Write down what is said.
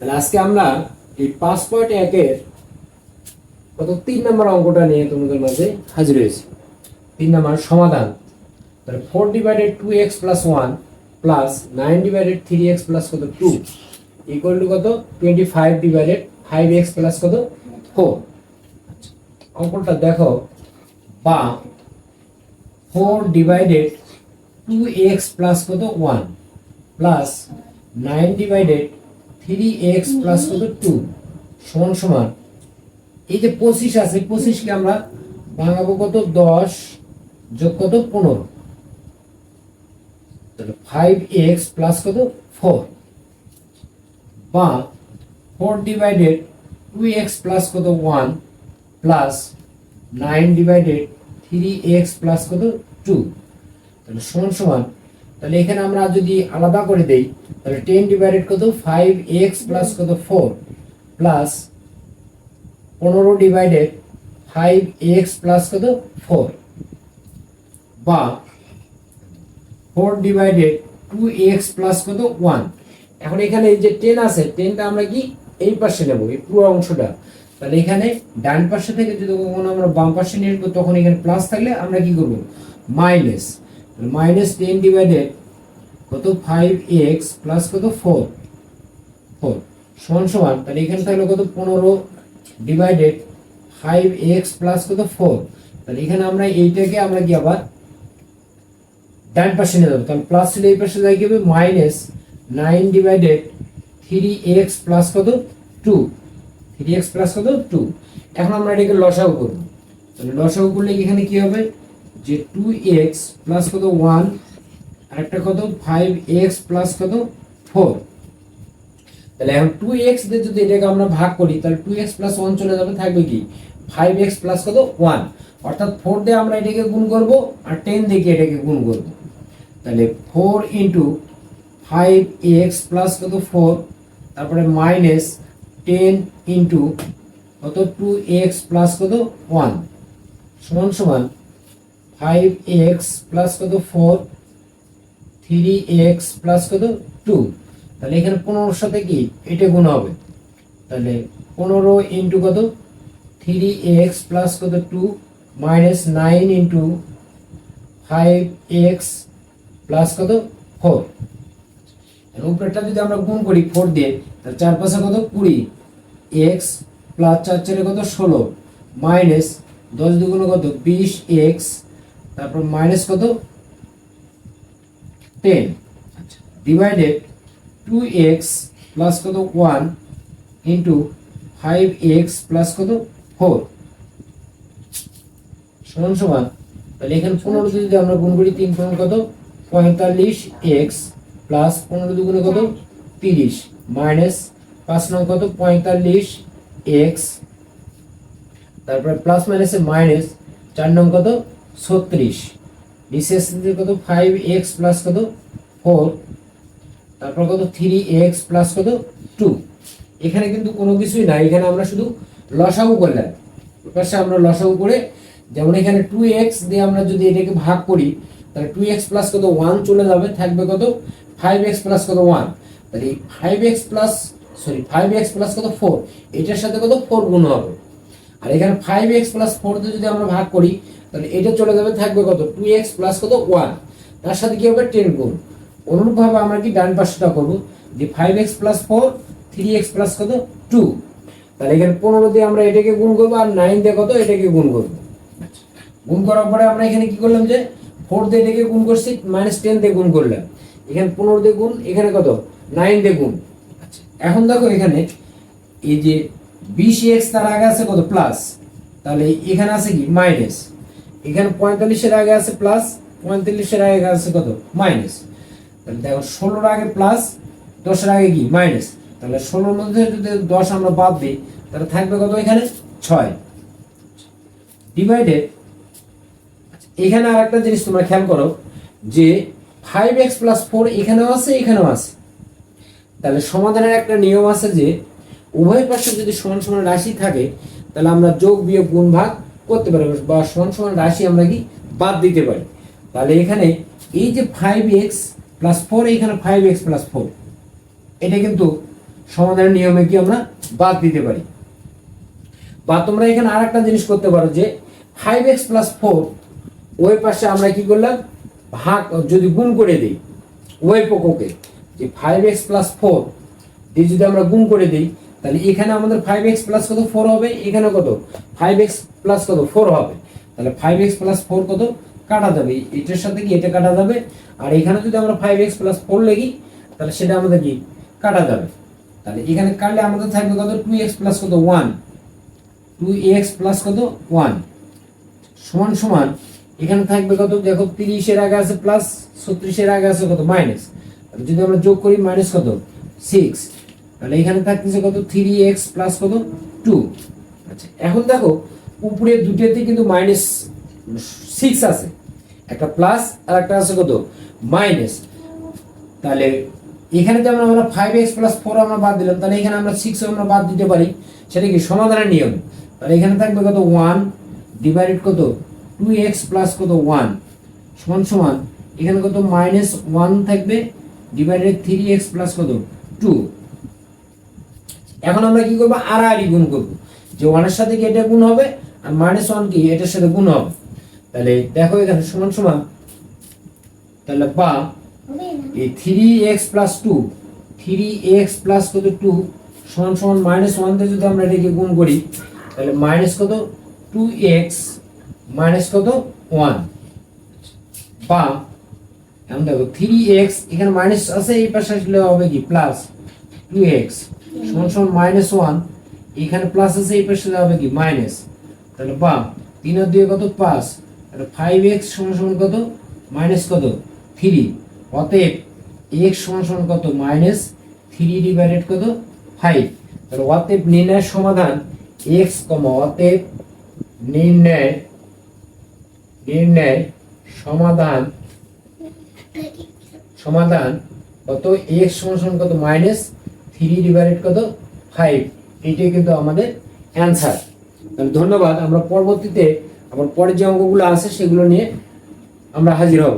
তাহলে আজকে আমরা এই পাঁচ পয়েন্ট একের কত তিন নম্বর অঙ্কটা নিয়ে তোমাদের মাঝে হাজির হয়েছি। তিন নম্বর সমাধান। তাহলে four divided two x plus one plus nine divided three x plus কত টু ইকুয়াল টু কত? Twenty five divided five x plus কত? ফোর অঙ্কটা দেখো। বা four divided two x plus কত? One plus nine divided three x plus কত two সমান সমান। এই যে পঁচিশ আছে, পঁচিশকে আমরা ভাঙাবো কত? দশ যোগ কত? পনেরো। তাহলে ফাইভ এক্স প্লাস কত? ফোর বা four divided two x plus কত? One plus nine divided three x plus কত? টু তাহলে সমান সমান। তাহলে এখানে আমরা যদি আলাদা করে দেই তাহলে টেন ডিভাইডেড কত? ফাইভ এক্স প্লাস কত? ফোর প্লাস পনেরো ডিভাইডেড ফাইভ এক্স প্লাস কত? ফোর বা four divided two x plus কত? ওয়ান এখন এখানে যে টেন আছে টেনটা আমরা কি এই পাশে নেব, এই পুরো অংশটা। তাহলে এখানে ডান পাশে থেকে যদি কখনো আমরা বাম পাশে নিয়ে তখন এখানে প্লাস থাকলে আমরা কি করব? মাইনাস মাইনাস টেন ডিভাইডেড কত ফাইভ এক্স প্লাস কত ফোর ফোর সমান সমান, তাহলে এখানে থাকল কত পনেরো ডিভাইডেড ফাইভ এক্স প্লাস কত ফোর তাহলে এখানে আমরা এইটাকে আমরা কি আবার ডান পাশে নিয়ে যাব। কারণ প্লাস ছিল এই পাশে যাই কি হবে? Minus nine divided three x plus কত টু থ্রি এক্স প্লাস কত টু এখন আমরা এটাকে লসাগু করব। তাহলে লসাগু করলে এখানে কি হবে? যে টু এক্স প্লাস কত ওয়ান আরেকটা কত? ফাইভ এক্স প্লাস কত? ফোর তাহলে এখন টু এক্স দিয়ে যদি এটাকে আমরা ভাগ করি, তাহলে টু এক্স প্লাস ওয়ান চলে যাবে, থাকবে কি? ফাইভ এক্স প্লাস কত? ওয়ান অর্থাৎ ফোর দিয়ে আমরা এটাকে গুণ করব, আর টেন দিয়ে এটাকে গুণ করব? তাহলে four into five x plus কত? ফোর তারপরে মাইনাস টেন ইন্টু কত? টু এক্স প্লাস কত? ওয়ান সমান সমান ফাইভ এক্স প্লাস কত? ফোর থ্রি এক্স প্লাস কত? টু তাহলে এখানে পনেরোর সাথে কি? এটা গুণ হবে। তাহলে পনেরো ইন্টু কত? থ্রি এক্স প্লাস কত? Two minus nine into five x plus কত? ফোর উপরেরটা যদি আমরা গুণ করি ফোর দিয়ে, তাহলে চার পাশে কত? কুড়ি এক্স প্লাস চার চারে কত? ষোলো। মাইনাস দশ দুগুণ কত? বিশ এক্স। তারপর মাইনাস কত? Ten. Divided two x plus কত? One into five x plus কত? ফোর সমান সমান, তাহলে এখানে পনেরো যদি আমরা গুণ করি তিন পনেরো কত? পঁয়তাল্লিশ এক্স প্লাস পনেরো দুগুণে কত? তিরিশ। মাইনাস পাঁচ নং কত? পঁয়তাল্লিশ এক্স তারপরে প্লাস মাইনাসে মাইনাস চার নং কত? ছত্রিশ। নিচে আসছে কত? ফাইভ এক্স প্লাস কত? ফোর তারপর কত? থ্রি এক্স প্লাস কত? টু এখানে কিন্তু কোনো কিছুই নাই। এখানে আমরা শুধু লসাগু করলাম। পাশে আমরা লসাগু করে যেমন এখানে টু এক্স দিয়ে আমরা যদি এটাকে ভাগ করি, তাহলে টু এক্স প্লাস কত? ওয়ান চলে যাবে। থাকবে কত? ফাইভ এক্স প্লাস কত? ওয়ান তাহলে এই five x plus sorry five x plus কত? ফোর এটার সাথে কত? ফোর গুণ হবে। আর এখানে ফাইভ এক্স প্লাস ফোর দিয়ে যদি আমরা ভাগ করি তাহলে এটা চলে যাবে, থাকবে কত? টু এক্স প্লাস কত? ওয়ান তার সাথে কি হবে? টেন গুণ। অনুরূপভাবে আমরা কি ডান পাশটা করব? যে five x plus four three x plus কত? টু তাহলে এখানে পনেরো দিয়ে আমরা এটাকে গুণ করব আর নাইন দিয়ে কত? এটাকে গুণ করব। গুণ করার পরে আমরা এখানে কি করলাম যে ফোর দিয়ে এটাকে গুণ করছি মাইনাস টেন দিয়ে গুণ করলাম। এখানে পনেরো দিয়ে গুণ, এখানে কত? নাইন দিয়ে গুণ। আচ্ছা এখন দেখো এখানে এই যে বিশ এক্স তার আগে আছে কত? প্লাস তাহলে এখানে আছে কি? মাইনাস এখানে পঁয়তাল্লিশের আগে আছে প্লাস পঁয়তাল্লিশের আগে আছে কত? মাইনাস তাহলে দেখো ষোলোর আগে প্লাস দশের আগে কি? মাইনাস তাহলে ষোলোর মধ্যে যদি দশ আমরা বাদ দিই, তাহলে থাকবে কত এখানে? ছয়। ডিভাইডেড এখানে আর একটা জিনিস তোমরা খেয়াল করো, যে ফাইভ এক্স প্লাস ফোর এখানেও আছে এখানেও আছে। তাহলে সমাধানের একটা নিয়ম আছে যে, উভয় পাশে যদি সমান সমান রাশি থাকে, তাহলে আমরা যোগ বিয়োগ গুণ ভাগ করতে পারি বা সমান সমান রাশি আমরা কি বাদ দিতে পারি। তাহলে এখানে এই যে ফাইভ এক্স প্লাস ফোর এখানে ফাইভ এক্স প্লাস ফোর এটা কিন্তু সমাধানের নিয়মে কি আমরা বাদ দিতে পারি। বা তোমরা এখানে আর একটা জিনিস করতে পারো যে ফাইভ এক্স প্লাস ফোর ওই পাশে আমরা কি করলাম? ভাগ, যদি গুণ করে দিই, ওই পক্ষকে যে ফাইভ এক্স প্লাস ফোর দিয়ে যদি আমরা গুণ করে দিই তাহলে এখানে আমাদের ফাইভ এক্স প্লাস কত? ফোর হবে। এখানে কত? ফাইভ এক্স প্লাস কত? ফোর হবে। তাহলে ফাইভ এক্স প্লাস ফোর কত? কাটা যাবে। এটার সাথে কি? এটা কাটা যাবে। আর এখানে যদি আমরা ফাইভ এক্স প্লাস ফোর লিখি, তাহলে সেটা আমাদের কি? কাটা যাবে। তাহলে এখানে কাটলে আমাদের থাকবে কত? টু এক্স প্লাস কত? ওয়ান টু এক্স প্লাস কত? ওয়ান সমান সমান, এখানে থাকবে কত? দেখো তিরিশের আগে আছে প্লাস ছত্রিশের আগে আছে কত? মাইনাস যদি আমরা যোগ করি মাইনাস কত? সিক্স তাহলে এখানে থাকতেছে কত? থ্রি এক্স প্লাস কত? টু আচ্ছা এখন দেখো, উপরে দুটোতে কিন্তু মাইনাস সিক্স আছে। একটা প্লাস আর একটা আছে কত? মাইনাস তাহলে এখানে যেমন আমরা ফাইভ এক্স প্লাস ফোর আমরা বাদ দিলাম। তাহলে এখানে আমরা সিক্স আমরা বাদ দিতে পারি। সেটা কি? সমাধানের নিয়ম। তাহলে এখানে থাকবে কত? ওয়ান ডিভাইডেড কত? টু এক্স প্লাস কত? ওয়ান সমান সমান, এখানে কত? মাইনাস ওয়ান থাকবে ডিভাইডেড থ্রি এক্স প্লাস কত? টু এখন আমরা কি করব? আড়াআড়ি গুণ করব। যে ওয়ানের সাথে কি এটা গুণ হবে? আর মাইনাস ওয়ান কি? এটার সাথে গুণ হবে। তাহলে দেখো এখানে সমান সমান। তাহলে বা এই three x plus two three x plus কত? টু সমান সমান মাইনাস ওয়ান দিয়ে যদি আমরা এটাকে গুণ করি, তাহলে মাইনাস কত? টু এক্স মাইনাস কত? ওয়ান বা এখন দেখো থ্রি এক্স এখানে মাইনাস আছে, এই পাশে আসলে হবে কি? প্লাস টু এক্স সমান সমান মাইনাস ওয়ান এখানে প্লাস আছে, এই পাশে হবে কি? মাইনাস তাহলে বা তিন আর দুই কত? পাঁচ। তাহলে ফাইভ এক্স সমান সমান কত? মাইনাস কত? থ্রি অতএব এক্স সমান সমান কত? মাইনাস থ্রি ডিভাইডেড কত? ফাইভ তাহলে অতএব নির্ণয়ের সমাধান এক্স কম অতএব নির্ণয় নির্ণয় সমাধান সমাধান কত? এক্স সমান সমান কত? মাইনাস থ্রি ডিভাইডেড কত? ফাইভ এইটাই কিন্তু আমাদের অ্যান্সার তাহলে ধন্যবাদ, আমরা পরবর্তীতে আবার পরের যে অঙ্কগুলো আছে, সেগুলো নিয়ে আমরা হাজির হব।